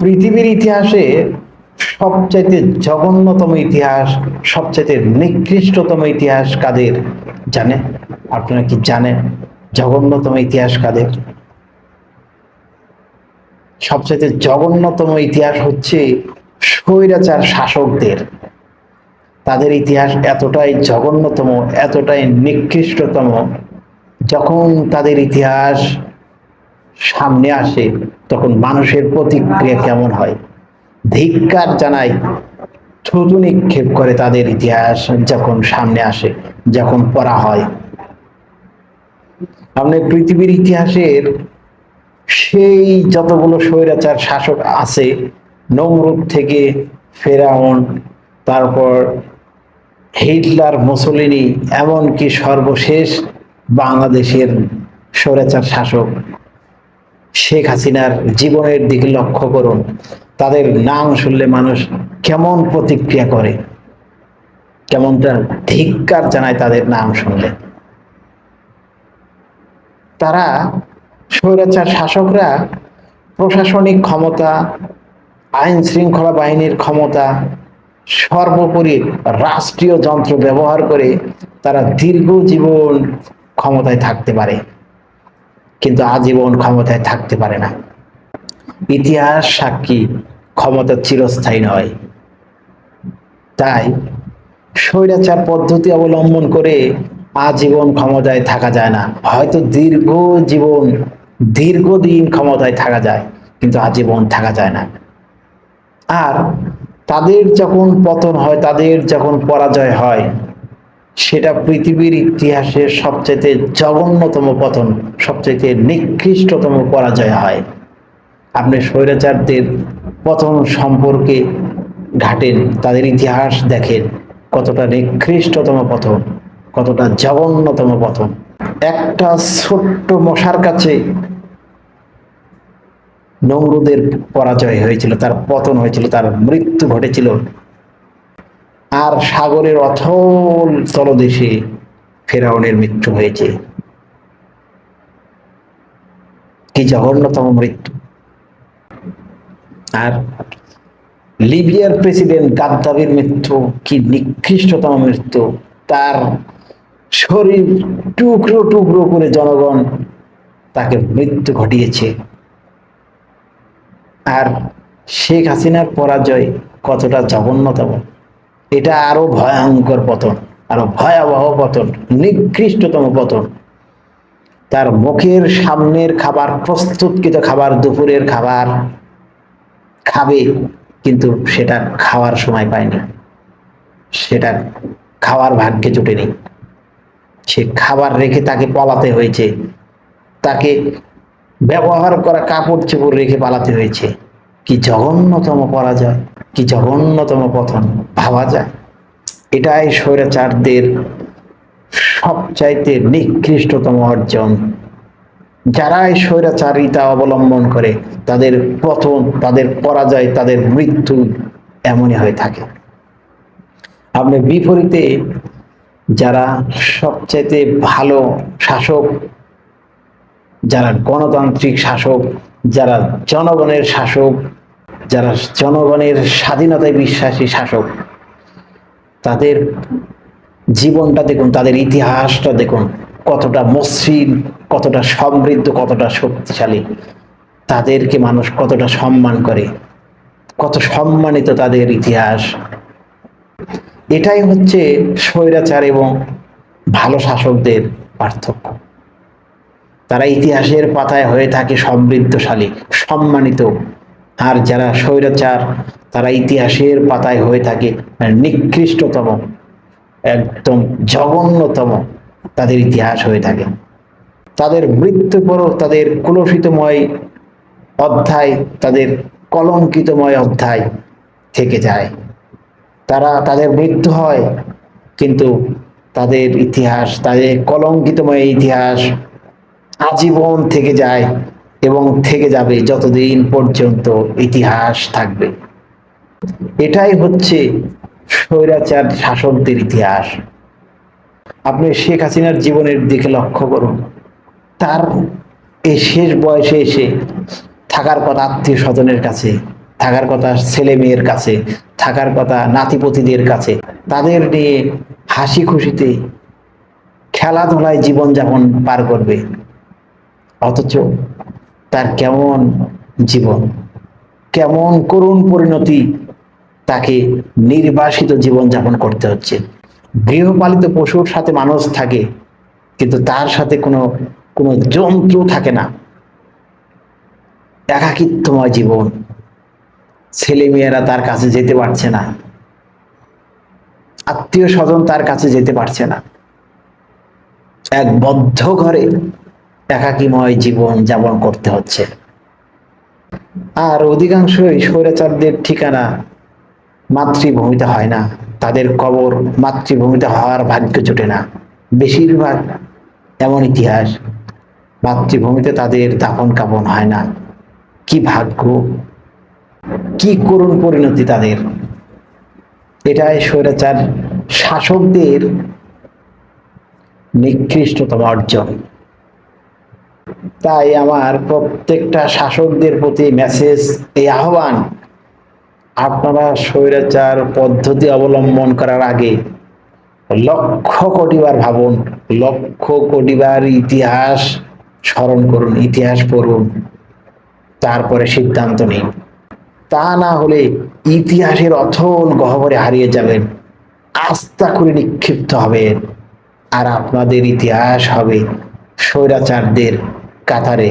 পৃথিবীর ইতিহাসে সবচাইতে জঘন্যতম ইতিহাস, সবচাইতে নিকৃষ্টতম ইতিহাস কাদের? জানে? আপনারা কি জানেন? জঘন্যতম ইতিহাস কাদের? সবচাইতে জঘন্যতম ইতিহাস হচ্ছে স্বৈরাচার শাসকদের। তাদের ইতিহাস এতটাই জঘন্যতম, এতটাই নিকৃষ্টতম, যখন তাদের ইতিহাস সামনে আসে, তখন মানুষের প্রতিক্রিয়া কেমন হয়? ধিক্কার জানায়, থুতু নিক্ষেপ করে তাদের ইতিহাস যখন সামনে আসে, যখন পড়া হয়। আপনি পৃথিবীর ইতিহাসের সেই যতগুলো স্বৈরাচার শাসক আছে, নমরুদ থেকে ফেরাউন, তারপর হিটলার, মুসলিনি, এমনকি সর্বশেষ বাংলাদেশের স্বৈরাচার শাসক শেখ হাসিনার জীবনের দিকে লক্ষ্য করুন। তাদের নাম শুনলে মানুষ কেমন প্রতিক্রিয়া করে? কেমনটা ধিক্কার জানায় তাদের নাম শুনলে? তারা স্বৈরাচার শাসকরা প্রশাসনিক ক্ষমতা, আইন শৃঙ্খলা বাহিনীর ক্ষমতা, সর্বোপরি রাষ্ট্রীয় যন্ত্র ব্যবহার করে তারা দীর্ঘ জীবন ক্ষমতায় থাকতে পারে। কিন্তু আজীবন ক্ষমতায় থাকতে পারে না। ইতিহাস সাক্ষী, ক্ষমতা চিরস্থায়ী নয়। তাই স্বৈরাচার পদ্ধতি অবলম্বন করে আজীবন ক্ষমতায় থাকা যায় না। হয়তো দীর্ঘ জীবন, দীর্ঘদিন ক্ষমতায় থাকা যায়, কিন্তু আজীবন থাকা যায় না। আর তাদের যখন পতন হয়, তাদের যখন পরাজয় হয় সেটা পৃথিবীর ইতিহাসের সবচেয়ে জঘন্যতম পতন সবচেয়ে নিকৃষ্টতম পরাজয় হয়। আপনি স্বৈরাচারদের পতন সম্পর্কে ঘাটেন, তাদের ইতিহাস দেখেন, কতটা নিকৃষ্টতম পতন, কতটা জঘন্যতম পতন। একটা ছোট্ট মশার কাছে নমরুদের পরাজয় হয়েছিল, তার পতন হয়েছিল, তার মৃত্যু ঘটেছিল। আর সাগরের অথল তলদেশে ফেরাউনের মৃত্যু হয়েছে। কি জঘন্যতম মৃত্যু। আর লিবিয়ার প্রেসিডেন্ট গাদ্দাফির মৃত্যু, কি নিকৃষ্টতম মৃত্যু। তার শরীর টুকরো টুকরো করে জনগণ তাকে মৃত্যু ঘটিয়েছে। আর শেখ হাসিনার পরাজয় কতটা জঘন্যতম। এটা আরও ভয়ঙ্কর পতন, আরও ভয়াবহ পতন, নিকৃষ্টতম পতন। তার মুখের সামনের খাবার, প্রস্তুতকৃত খাবার, দুপুরের খাবার খাবে, কিন্তু সেটা খাওয়ার সময় পায়নি সেটা খাওয়ার ভাগ্যে জুটেনি সে খাবার রেখে তাকে পালাতে হয়েছে। তাকে ব্যবহার করা কাপড় চোপড় রেখে পালাতে হয়েছে। কি জঘন্যতম পরাজয়। কি জঘন্যতম পথন ভাবা যায়। এটাই স্বৈরাচারদের সবচাইতে নিকৃষ্টতম অর্জন। যারা এই স্বৈরাচারিতা অবলম্বন করে, তাদের পতন, তাদের পরাজয়, তাদের মৃত্যু এমনই হয়ে থাকে। আপনি বিপরীতে যারা সবচাইতে ভালো শাসক, যারা গণতান্ত্রিক শাসক, যারা জনগণের শাসক যারা জনগণের স্বাধীনতায় বিশ্বাসী শাসক, তাদের জীবনটা দেখুন, তাদের ইতিহাসটা দেখুন, কতটা মসৃণ, কতটা সমৃদ্ধ, কতটা শক্তিশালী। তাদেরকে মানুষ কতটা সম্মান করে, কত সম্মানিত তাদের ইতিহাস। এটাই হচ্ছে স্বৈরাচার এবং ভালো শাসকদের পার্থক্য। তারা ইতিহাসের পাতায় হয়ে থাকে সমৃদ্ধশালী, সম্মানিত আর যারা স্বৈরাচার, তারা ইতিহাসের পাতায় হয়ে থাকে নিকৃষ্টতম, একদম জঘন্যতম তাদের ইতিহাস হয়ে থাকে। তাদের মৃত্যু পরও তাদের কুলসিতময় অধ্যায়, তাদের কলঙ্কিতময় অধ্যায় থেকে যায়। তারা, তাদের মৃত্যু হয়, কিন্তু তাদের ইতিহাস, তাদের কলঙ্কিতময় ইতিহাস আজীবন থেকে যায়। এবং থেকে যাবে যতদিন পর্যন্ত ইতিহাস থাকবে। এটাই হচ্ছে স্বৈরাচার শাসকদের ইতিহাস। আপনি শেখ হাসিনার জীবনের দিকে লক্ষ্য করুন। তার এই শেষ বয়সে এসে থাকার কথা আত্মীয় স্বজনের কাছে, থাকার কথা ছেলে মেয়ের কাছে, থাকার কথা নাতিপতিদের কাছে, তাদের নিয়ে হাসি খুশিতে খেলাধুলায় জীবনযাপন পার করবে। অথচ তার কেমন জীবন? কেমন করুণ পরিণতি তাকে নির্বাসিত জীবন যাপন করতে হচ্ছে। গৃহপালিত পশুর সাথে মানুষ থাকে, কিন্তু তার সাথে কোনো কোনো যন্ত্র থাকে না। একাকিত্বময় জীবন। ছেলে মেয়েরা তার কাছে যেতে পারছে না। আত্মীয় স্বজন তার কাছে যেতে পারছে না। এক বদ্ধ ঘরে একাকিময় জীবন যাপন করতে হচ্ছে। আর অধিকাংশই স্বৈরাচারদের ঠিকানা মাতৃভূমিতে হয় না। তাদের কবর মাতৃভূমিতে হওয়ার ভাগ্য জোটে না। বেশিরভাগ এমন ইতিহাস মাতৃভূমিতে তাদের দাফন কাপন হয় না। কি ভাগ্য, কি করুণ পরিণতি তাদের। এটাই স্বৈরাচার শাসকদের নিকৃষ্টতম অর্জন। তাই আমার প্রত্যেকটা শাসকদের প্রতি মেসেজ এই আহ্বান, আপনারা স্বৈরাচার পদ্ধতি অবলম্বন করার আগে লক্ষ কোটিবার ভাবুন, লক্ষ কোটিবার ইতিহাস স্মরণ করুন, ইতিহাস পড়ুন, তারপরে সিদ্ধান্ত নিন। তা না হলে ইতিহাসের অথল গহ্বরে হারিয়ে যাবেন, আস্থা করে নিক্ষিপ্ত হবেন, আর আপনাদের ইতিহাস হবে স্বৈরাচারদের কাতারে।